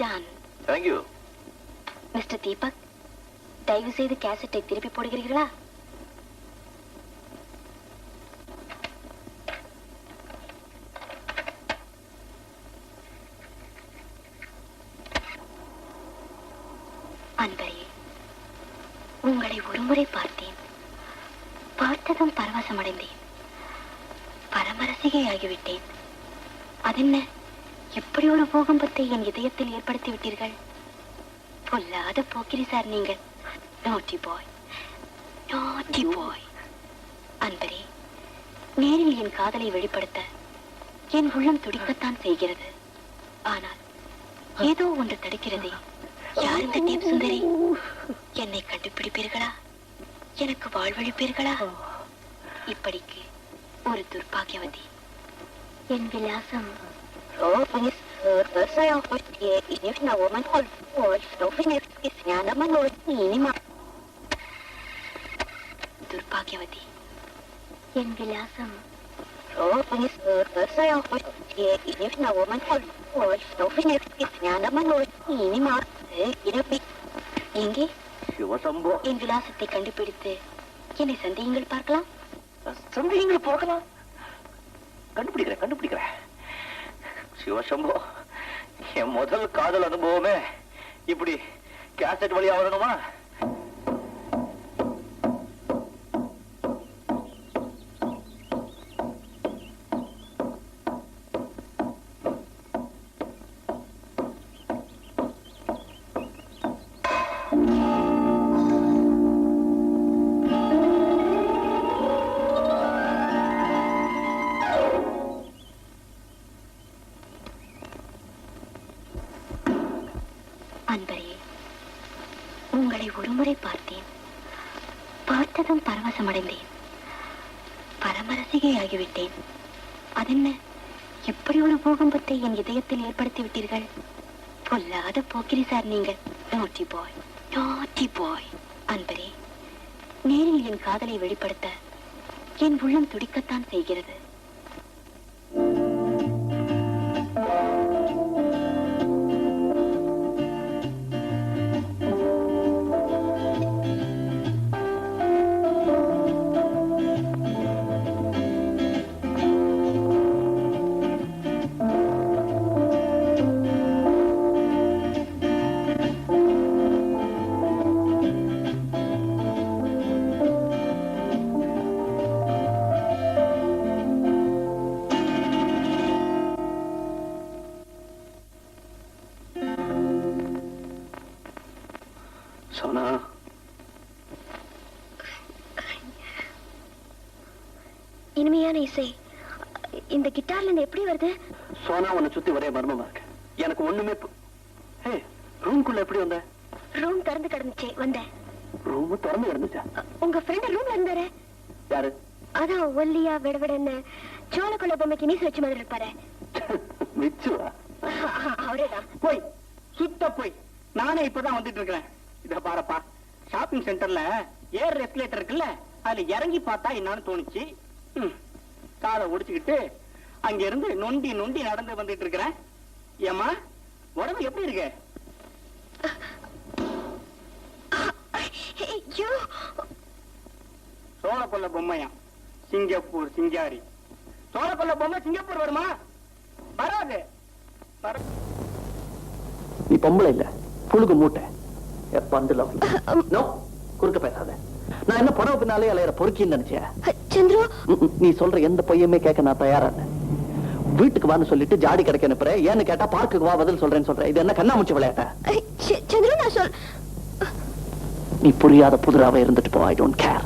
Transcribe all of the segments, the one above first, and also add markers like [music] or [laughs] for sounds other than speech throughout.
Ton Thank you. Mister Deepak தயவு செய்து கேசட்டை திருப்பி போடுகிறீர்களா அன்பரே உங்களை ஒருமுறை பார்த்தேன் பார்த்ததும் பரவசமடைந்தேன் பரமரசிகை ஆகிவிட்டேன் அதென்ன இப்படி ஒரு பூகம்பத்தை என் இதயத்தில் ஏற்படுத்தி விட்டீர்கள். பொல்லாத போக்கிரி சார் நீங்கள். நாட்டி பாய் நாட்டி பாய் அன்பரே நேரில் என் காதலை வெளிப்படுத்த என் உள்ளம் துடிக்கத்தான் செய்கிறது. ஆனால் ஏதோ ஒன்று தடுக்கிறதே. யார் இந்த டீப் சுந்தரி? என்னை கண்டுபிடிப்பீர்களா? எனக்கு வாழ்வழிப்பீர்களா? இப்படிக்கு ஒரு துர்பாகியவதி. என் விலாசம். துர்பாகியவதி. என் விலாசம். எங்கே? சிவசம்போ. என் விலாசத்தை கண்டுபிடித்து என்னை சந்தேகங்கள் பார்க்கலாம்? சந்தேகங்களை போகலாம் கண்டுபிடிக்கிறேன் கண்டுபிடிக்கிறேன். சிவசம்போ. என் முதல் காதல் அனுபவமே இப்படி கேசட் வழியா வரணுமா? உங்களை ஒருமுறை பார்த்தேன். பார்த்ததும் பரவசமடைந்தேன். பரமரசிகை ஆகிவிட்டேன். அதென்ன? எப்படி ஒரு பூகம்பத்தை என் இதயத்தில் ஏற்படுத்தி விட்டீர்கள்? பொல்லாத போக்கிரி சார் நீங்கள். நோட்டி பாய் நாட்டி பாய். அன்பரே நேரில் என் காதலை வெளிப்படுத்த என் உள்ளம் துடிக்கத்தான் செய்கிறது. இசை. இந்த கிட்டார்ல இருந்து எப்படி வருது? சோனா உன்னை சுத்தி ஒரே மர்மமா இருக்கு. எனக்கு ஒண்ணுமே ஹே ரூம்குள்ள எப்படி வந்த? ரூம் திறந்து கிடந்துச்சு. வந்தேன். ரூம் திறந்து கிடந்துச்சா? உங்க ஃப்ரெண்ட் ரூம்ல இருந்தாரு. யாரு? அதான் ஒல்லியா விடவிடன்னு சோளக்குள்ள பொம்மைக்கு நீஸ் வச்ச மாதிரி இருப்பாரு. மிச்சுவா? அவரேதான். போய் சுத்த போய். நானே இப்பதான் வந்துட்டு இருக்கிறேன். இத பாருப்பா ஷாப்பிங் சென்டர்ல ஏர் எஸ்கலேட்டர் இருக்குல்ல அதுல இறங்கி பார்த்தா என்னன்னு தோணுச்சு. காதை ஒடிச்சுக்கிட்டு அங்க இருந்து நொண்டி நொண்டி நடந்து வந்துட்டு இருக்கிறேன். ஏமா உடம்பு எப்படி இருக்கு? சோழப்பல்ல பொம்மையா? சிங்கப்பூர் சிங்காரி. சோழப்பல்ல பொம்மை சிங்கப்பூர் வருமா? வராது. வர- நீ பொம்பளை இல்ல. புழுகு மூட்டை. லவ் நோ குறுக்க பேசாத. நான் என்ன புடவை பின்னாலே அலையிற பொறுக்கின்னு நினைச்சியா? சந்துரு. நீ சொல்ற எந்த பொய்யுமே கேட்க நான் தயாரா வீட்டுக்கு வான்னு சொல்லிட்டு ஜாடி கிடைக்க அனுப்புற ஏன்னு கேட்டா பார்க்குக்கு வா பதில் சொல்றேன்னு சொல்றேன். இது என்ன கண்ணாமூச்சி விளையாட்டா? சந்துரு நான் சொல். நீ புரியாத புதிராவே இருந்துட்டு போ ஐ டோன்ட் கேர்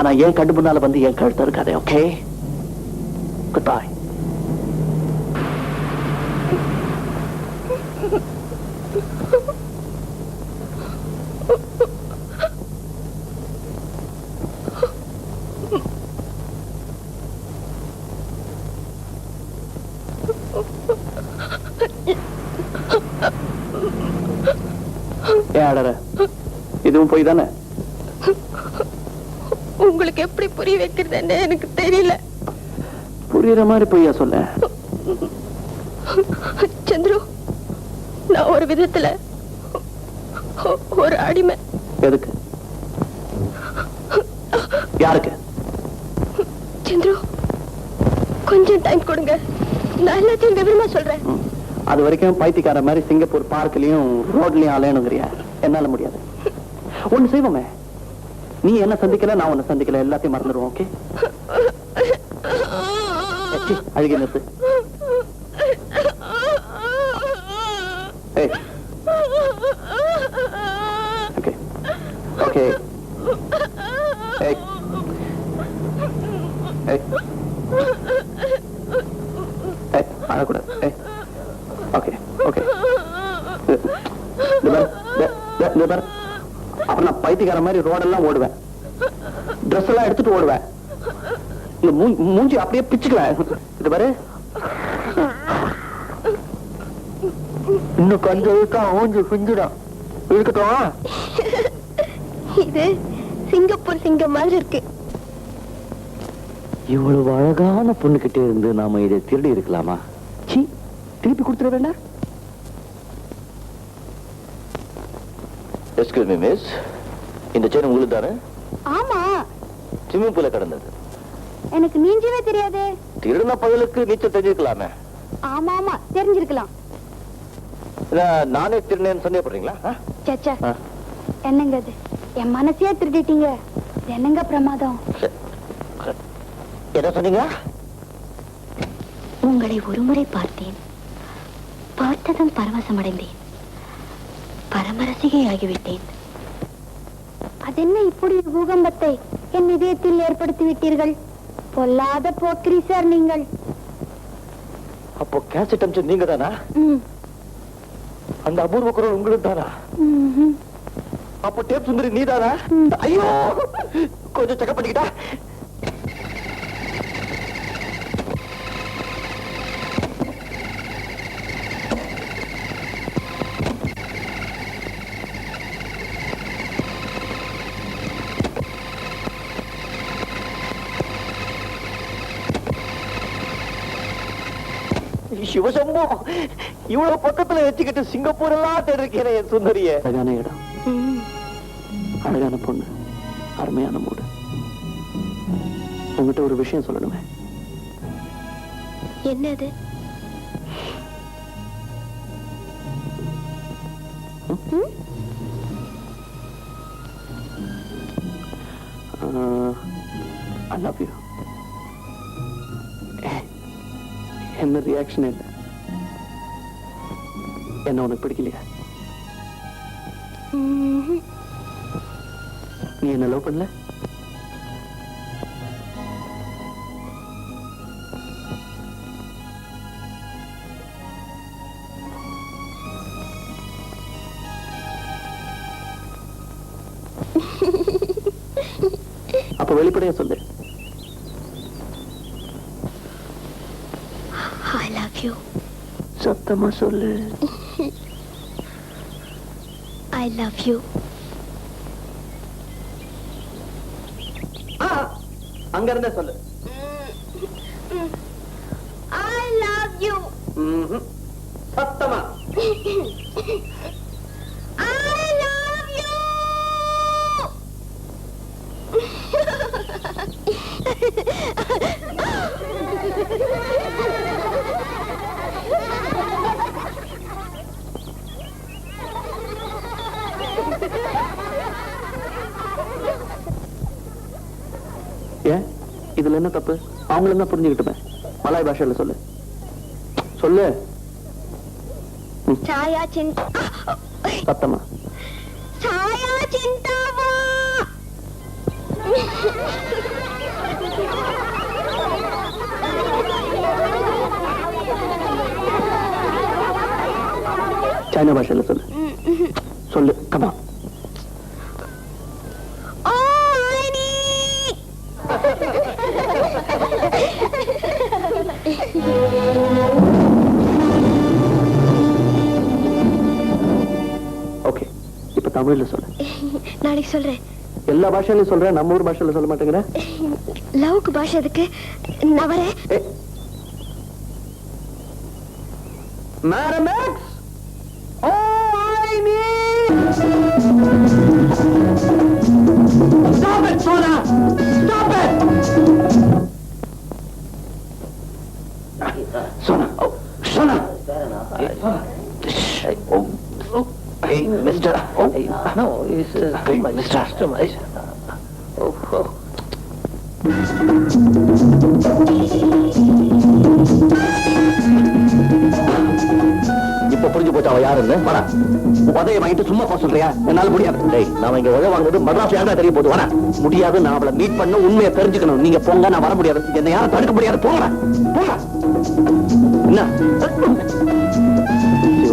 ஆனா என் கண்டு முன்னால வந்து என் கழுத்து இருக்காதே ஓகே குட் பை ஏன் அடற இதுவும் போய் தானே உங்களுக்கு எப்படி வைக்கிறதுன்னு எனக்கு தெரியல. புரியுற மாதிரி பொய்யா சொல்ல? சந்துரு நான் ஒரு விதத்துல ஒரு அடிமை. எதுக்கு? யாருக்கு? சந்துரு கொஞ்சம் டைம் கொடுங்க. நான் எல்லாத்தையும் விவரமா சொல்றேன். அது வரைக்கும் பைத்தியக்கார மாதிரி சிங்கப்பூர் பார்க்லயும் ரோட்லயும் அலையணுங்கிறியா? என்னால முடியாது. ஒண்ணு செய்வோமே. நீ என்ன சந்திக்கல நான் உன்னை சந்திக்கல எல்லாத்தையும் மறந்துடுவோம் ஓகே அழுகி நிறுத்து. ஏய். ஓகே ஓகே ஏய். ஏய். ஏய் அழக்கூடாது ஏய் ஓகே ஓகே அப்புறம் நான் பைத்தியக்கார மாதிரி ரோடெல்லாம் ஓடுவேன். ட்ரெஸ் எல்லாம் எடுத்துட்டு ஓடுவேன். மூஞ்சி அப்படியே பிச்சுக்குவேன். இது பாரு. இன்னும் கொஞ்சம் இருக்கா மூஞ்சி குஞ்சிடும் இருக்கட்டும் இது சிங்கப்பூர் சிங்கம் மாதிரி இருக்கு. இவ்வளவு அழகான பொண்ணுகிட்ட இருந்து நாம இதை திருடி இருக்கலாமா? சீ திருப்பி கொடுத்துட வேண்டாம். எஸ்கியூஸ் மீ மிஸ் இந்த செயின் உங்களுக்கு தானே? ஆமா. ஸ்விம்மிங் பூல கடந்தது. எனக்கு நீஞ்சவே தெரியாதே. திருடின பதிலுக்கு நீச்சல் தெரிஞ்சுக்கலாமே ஆமா ஆமா தெரிஞ்சிருக்கலாம். நானே திருநேன்னு சந்தேகப்படுறீங்களா? சச்சா. என்னங்க அது என் மனசையே திருடிட்டீங்க. என்னங்க பிரமாதம்? என்ன சொன்னீங்க? உங்களை ஒருமுறை பார்த்தேன். பார்த்ததும் பரவசமடைந்தேன். பரமரசிகை ஆகிவிட்டேன். அது என்ன இப்படி பூகம்பத்தை என் இதயத்தில் ஏற்படுத்தி விட்டீர்கள் பொல்லாத போக்கிரி சார் நீங்கள். அப்போ கேசட் அமிச்சு நீங்க தானா அந்த அபூர்வ குரல் உங்களுக்கு தானா. அப்போ டேப் சுந்தரி நீ தானா ஐயோ! கொஞ்சம் செக்கப் பண்ணிக்கிட்டா? சிவசம்பு இவ்வளவு பக்கத்துல வச்சுக்கிட்டு சிங்கப்பூர் எல்லாம் தேடிருக்கேன் என் சுந்தரிய. அழகான இடம். அழகான பொண்ணு. அருமையான மூடு. உங்ககிட்ட ஒரு விஷயம் சொல்லணுமே. என்னது? ஐ லவ் யூ என்ன ரியாக்ஷன் இல்லை என்ன உனக்கு பிடிக்கலையா. நீ என்ன லவ் பண்ணல அப்ப வெளிப்படையா சொல்லு you. சத்தமா சொல்லு I love you. அங்க இருந்தே சொல்லு I love you. ம்ஹும். சத்தமா [laughs] அதுல என்ன தப்பு? அவங்கள தான் புரிஞ்சுக்கிட்டுமே? மலாய் பாஷையில சொல்லு. சொல்லு. சாயா சத்தமா. சைனா பாஷையில சொல்லு. சொல்லு. கமா தமிழ்ல சொல்லு நாளைக்கு சொல்றேன் எல்லா பாஷையிலும் சொல்றேன் நம்ம ஊர் பாஷையில சொல்ல மாட்டேங்கிற லவ்க்கு பாஷை எதுக்கு நான் வரேன்! Oh. Stop it, Sona! Hey, mister. Oh. Hey, no, it's uh, hey, too. Mister. Too much. Oh, oh. இப்ப புரிஞ்சு போச்சா அவ யாருன்னு வாடா உதவி வாங்கிட்டு சும்மா போக சொல்றியா என்னால முடியாது டேய் நாம இங்க உதவி வாங்குறது மதராஸ் யாரா தெரிய போகுது வாடா முடியாது நான் அவளை மீட் பண்ண உண்மையை தெரிஞ்சுக்கணும் நீங்க போங்க நான் வர முடியாது என்ன யாரும் தடுக்க முடியாது போங்க போங்க என்ன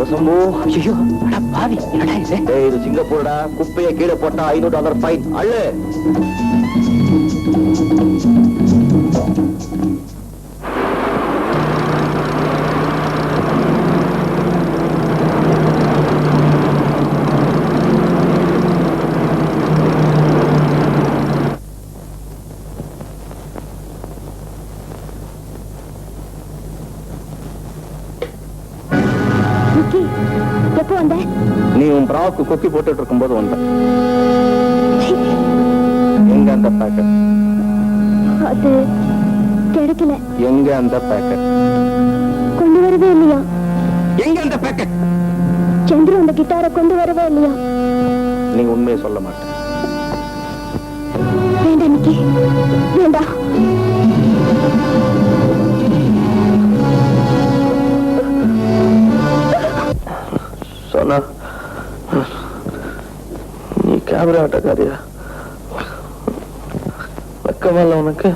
சிவசம்போ ஐயோ அட பாவி என்னடா இது டேய் இது சிங்கப்பூர்டா குப்பையை கீழே போட்டா ஐநூறு டாலர் ஃபைன் அள்ளு பிராவுக்கு கொக்கி போட்டுட்டு இருக்கும்போது வந்த எங்க அந்த பேக்கெட் அது கிடைக்கல. எங்க அந்த பேக்கெட் கொண்டு வரவே இல்லையா? எங்க அந்த பேக்கெட் சந்திரு அந்த கிட்டாரை கொண்டு வரவே இல்லையா? நீ உண்மையை சொல்ல மாட்டேன் வேண்டாம் நிக்கி. வேண்டாம். நீ கேமரா ஆட்டக்காரியா வெக்கமல்ல உனக்கு?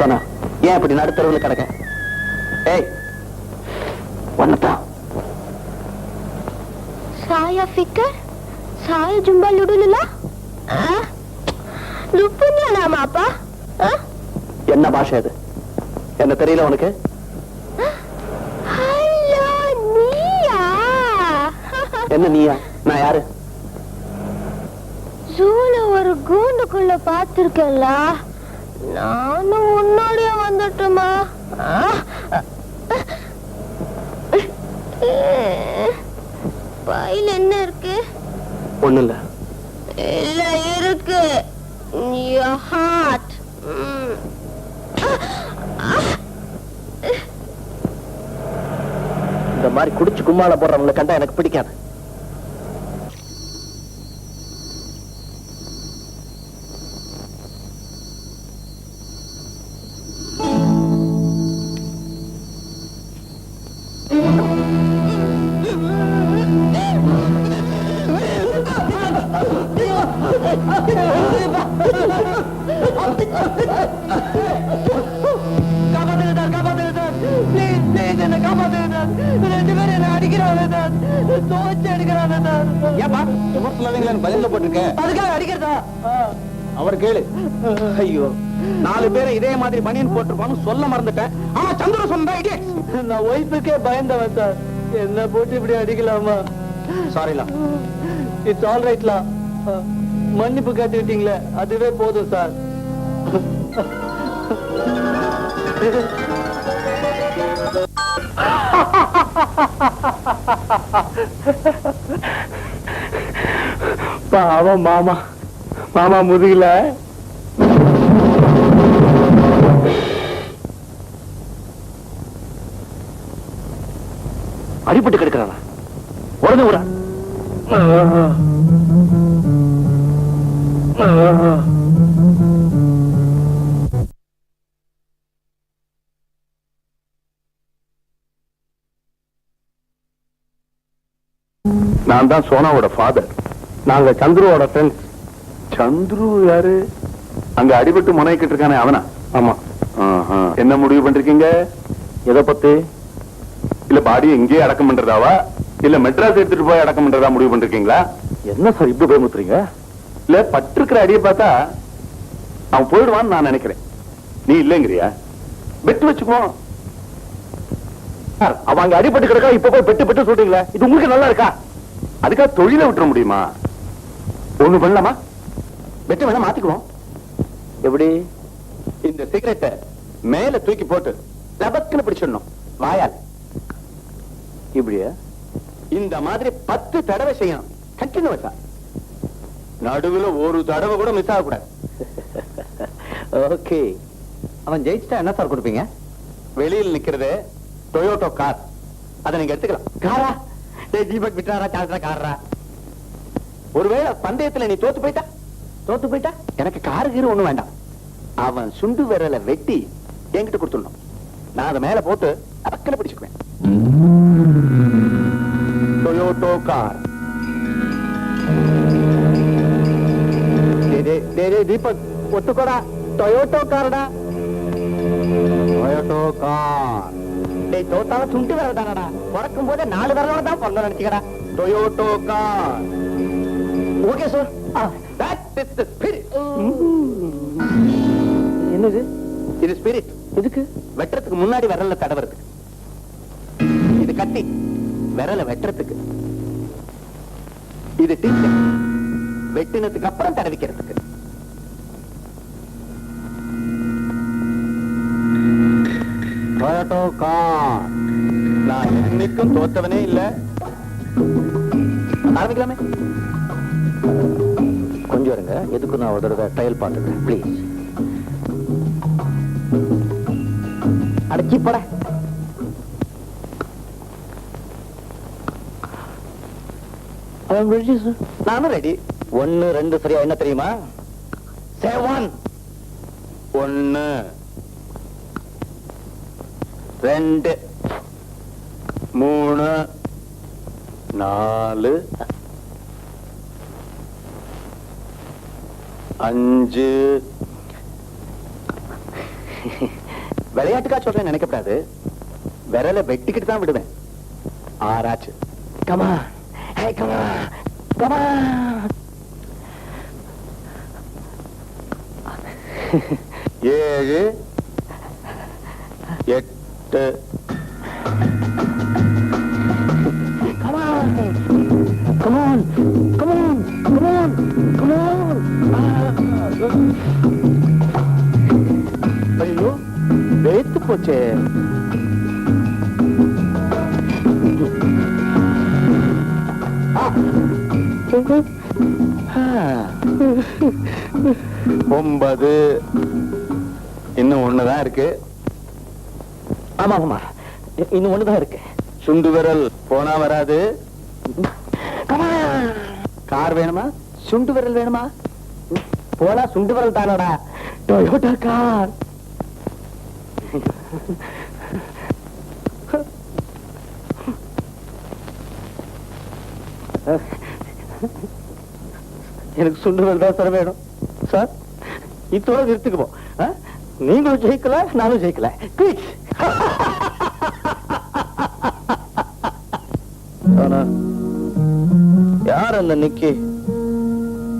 மனுஷனா ஏன் இப்படி நடுத்தரவுல கிடக்க? ஏய் ஒண்ணுதான். சாயா ஃபிக்கர் சாய ஜும்பா லுடுலுல லுப்புன்யா நாம அப்பா என்ன பாஷை அது? என்ன தெரியல உனக்கு? என்ன நீயா? நான் யாரு? ஜூல ஒரு கூண்டுக்குள்ள பாத்திருக்கேன்ல நானும் உன்னோடய வந்துட்டுமா பையில என்ன இருக்கு? ஒண்ணு இல்ல இல்ல இருக்கு ஹார்ட் இந்த மாதிரி குடிச்சு கும்மாள போடுறவங்களை கண்டா எனக்கு பிடிக்காது. மறந்துட்டேன் ஆமா சந்திர சொன்னா நான் ஒய்ஃபுக்கே பயந்தவன் சார். என்ன போட்டு இப்படி அடிக்கலாமா? சாரிலா இட்ஸ் ஆல் ரைட்லா மன்னிப்பு கேட்டுக்கிட்டீங்களே. அதுவே போதும் சார். பாவம் மாமா. மாமா முதுகில உடனே விட நான் தான் சோனாவோட ஃபாதர் நாங்க சந்துருவோட ஃப்ரெண்ட்ஸ் சந்துரு யாரு? அங்க அடிபட்டு முனைக்கிட்டு இருக்கானே அவனா? ஆமா. என்ன முடிவு பண்றீங்க எதை பத்தி? இல்ல பாடியை இங்கேயே அடக்கம் பண்றதாவா? இல்ல மெட்ராஸ் எடுத்துட்டு போய் அடக்கம் பண்றதா முடிவு பண்றீங்களா என்ன சார் இப்படி பயமுத்துறீங்க இல்ல பட்டிருக்கிற அடியை பார்த்தா அவன் போயிடுவான்னு நான் நினைக்கிறேன். நீ இல்லைங்கிறியா? பெட்டு வச்சுக்குவோம் சார் அவன் அங்க அடிபட்டு கிடக்கா இப்ப போய் பெட்டு பெட்டு சொல்றீங்களே? இது உங்களுக்கு நல்லா இருக்கா? அதுக்காக தொழிலை விட்டுற முடியுமா? ஒண்ணு பண்ணலாமா? பெட்டு வேணா மாத்திக்குவோம். எப்படி? இந்த சிகரெட்டை மேல தூக்கி போட்டு லபக்குன்னு பிடிச்சிடணும். வாயால். இப்படியா? இந்த மாதிரி பத்து தடவை செய்யணும். கண்டினியூஸா நடுவுல ஒரு தடவை கூட மிஸ் ஆகக்கூடாது. ஓகே. அவன் ஜெயிச்சிட்டா என்ன சார் கொடுப்பீங்க? வெளியில் நிக்கிறது டொயோட்டோ கார் அதை நீங்க எடுத்துக்கலாம். காரா? டேய் தீபக் விட்டாரா சார்ஜா காரா ஒருவேளை பந்தயத்துல நீ தோத்து போயிட்டா? தோத்து போயிட்டா? எனக்கு காரு கீரு ஒண்ணும் வேண்டாம். அவன் சுண்டு விரலை வெட்டி என்கிட்ட கொடுத்துடணும். நான் அதை மேல போட்டு அக்கல பிடிச்சுக்குவேன். டேய், டேய், தீபக் ஒத்துக்கோடா டொயோட்டோ காரடா டொயோட்டோ கார் டேய் தோத்தால சுண்டு வரல் தானடா பிறக்கும் போதே நாலு வரலோட தான் பிறந்த நினைச்சுக்கடா Toyota car okay sir that is the spirit என்னது? இது ஸ்பிரிட் எதுக்கு வெட்டுறதுக்கு முன்னாடி விரல்ல தடவறதுக்கு இது கத்தி விரல வெட்டுறதுக்கு. இது டீச்சர் வெட்டினதுக்கு அப்புறம் தடவிக்கிறதுக்கு. நான் என்னைக்கும் தோத்தவனே இல்ல. ஆரம்பிக்கலாமே. கொஞ்சம் இருங்க. எதுக்கு நான் ஒரு தடவை ட்ரையல் பார்த்துக்கிறேன். ப்ளீஸ் அடைச்சி பட. நானும் ரெடி ஒன்னு ரெண்டு சரியா என்ன தெரியுமா? செவன் ஒன்னு ரெண்டு மூணு நாலு அஞ்சு. விளையாட்டுக்கா சொல்றேன் நினைக்கப்படாது விரலை வெட்டிக்கிட்டு தான் விடுவேன். ஆறாச்சு. கமா 개경아. 떠라 예예. 예때 가만 가만. 가만. 가만. 가만. 아, 아니요 네 번째 ஒன்பது. இன்னும் ஒண்ணுதான் இருக்கு. ஆமா ஆமா. இன்னும் ஒண்ணுதான் இருக்கு. சுண்டு விரல் போனா வராது! கார் வேணுமா? சுண்டு விரல் வேணுமா? போனா சுண்டு வரல் தானடா. டொயோட்டா கார் எனக்கு சுண்டுகள் தான் சார் வேணும். சார் இத்தோட நிறுத்துக்குவோம்? நீங்களும் ஜெயிக்கல நானும் ஜெயிக்கல. குயிட் யார் அந்த நிக்கி?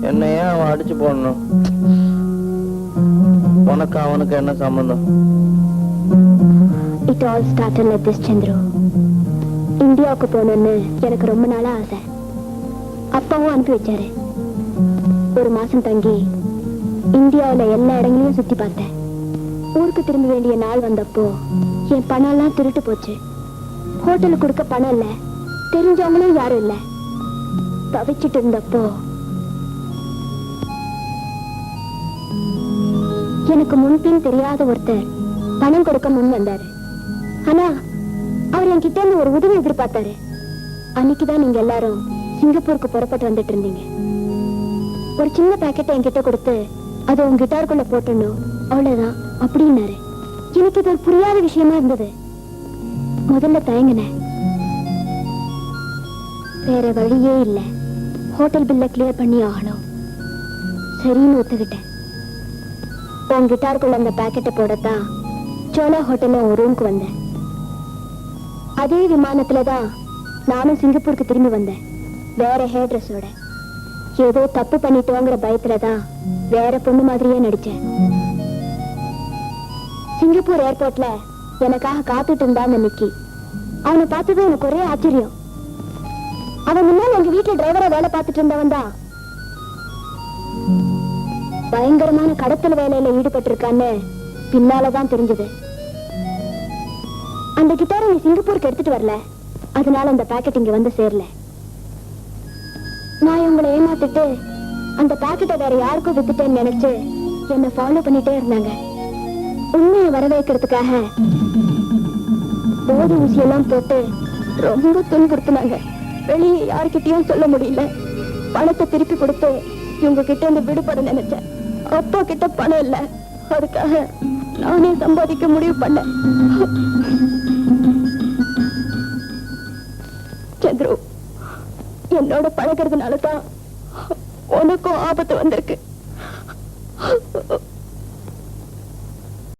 என்ன ஏன் அவன் அடிச்சு போடணும்? உனக்கு அவனுக்கு என்ன சம்பந்தம்? It all started like this Chandru இந்தியாவுக்கு போகணும்னு எனக்கு ரொம்ப நாளா ஆசை. அப்பாவும் அனுப்பி வச்சாரு. ஒரு மாசம் தங்கி இந்தியாவில எல்லா இடங்களையும் சுத்தி பார்த்தேன். ஊருக்கு திரும்ப வேண்டிய நாள் வந்தப்போ என் பணம் எல்லாம் திருட்டு போச்சு. ஹோட்டலுக்கு கொடுக்க பணம் இல்ல. தெரிஞ்சவங்களும் யாரும் இல்ல. தவிச்சிட்டு இருந்தப்போ எனக்கு முன்பின் தெரியாத ஒருத்தர் பணம் கொடுக்க முன் வந்தாரு. ஆனா அவர் என்கிட்ட இருந்து ஒரு உதவி எதிர்பார்த்தாரு. அன்னைக்குதான் நீங்க எல்லாரும் சிங்கப்பூருக்கு புறப்பட்டு வந்துட்டு இருந்தீங்க. ஒரு சின்ன பாக்கெட்டை என்கிட்ட கொடுத்து அதை உன் கிட்டாருக்குள்ள போட்டணும் அவ்வளவுதான் அப்படின்னாரு. எனக்கு இது ஒரு புரியாத விஷயமா இருந்தது. முதல்ல தயங்கினேன். வேற வழியே இல்ல. ஹோட்டல் பில்ல கிளியர் பண்ணி ஆகணும். சரின்னு ஒத்துக்கிட்டேன். உன் கிட்டாருக்குள்ள அந்த பாக்கெட்டை போடத்தான் சோலா ஹோட்டல்ல ஒரு ரூமுக்கு வந்தேன். அதே விமானத்துல தான் நானும் சிங்கப்பூருக்கு திரும்பி வந்தேன். வேற ஹேர் ட்ரெஸ்ஸோட ஏதோ தப்பு பண்ணிட்டோங்கிற பயத்துல தான் வேற பொண்ணு மாதிரியே நடிச்சேன். சிங்கப்பூர் ஏர்போர்ட்ல எனக்காக காத்துட்டு இருந்தான் நிக்கி. அவனை பார்த்தது எனக்கு ஒரே ஆச்சரியம். அவன் முன்னாள் எங்க வீட்டுல டிரைவரா வேலை பார்த்துட்டு இருந்தவன் தான். பயங்கரமான கடத்தல் வேலையில ஈடுபட்டிருக்கான்னு பின்னாலதான் தெரிஞ்சது. அந்த கிட்டாரை நீ சிங்கப்பூருக்கு எடுத்துட்டு வரல. அதனால அந்த பாக்கெட் இங்க வந்து சேரல. நான் உங்களை ஏமாத்திட்டு அந்த பாக்கெட்டை வேற யாருக்கும் வித்துட்டேன்னு நினைச்சு என்னை ஃபாலோ பண்ணிட்டே இருந்தாங்க. உண்மையை வரவேற்கிறதுக்காக போதி ஊசியெல்லாம் போட்டு ரொம்ப துன்புறுத்தினாங்க. வெளியே யாருக்கிட்டையும் சொல்ல முடியல. பணத்தை திருப்பி கொடுத்து இவங்க கிட்ட இருந்து விடுபட நினைச்சேன். அப்பா கிட்ட பணம் இல்ல. அதுக்காக நானே சம்பாதிக்க முடிவு பண்ணேன். சந்திரு என்னோட பழகிறதுனால தான் உனக்கும் ஆபத்து வந்திருக்கு.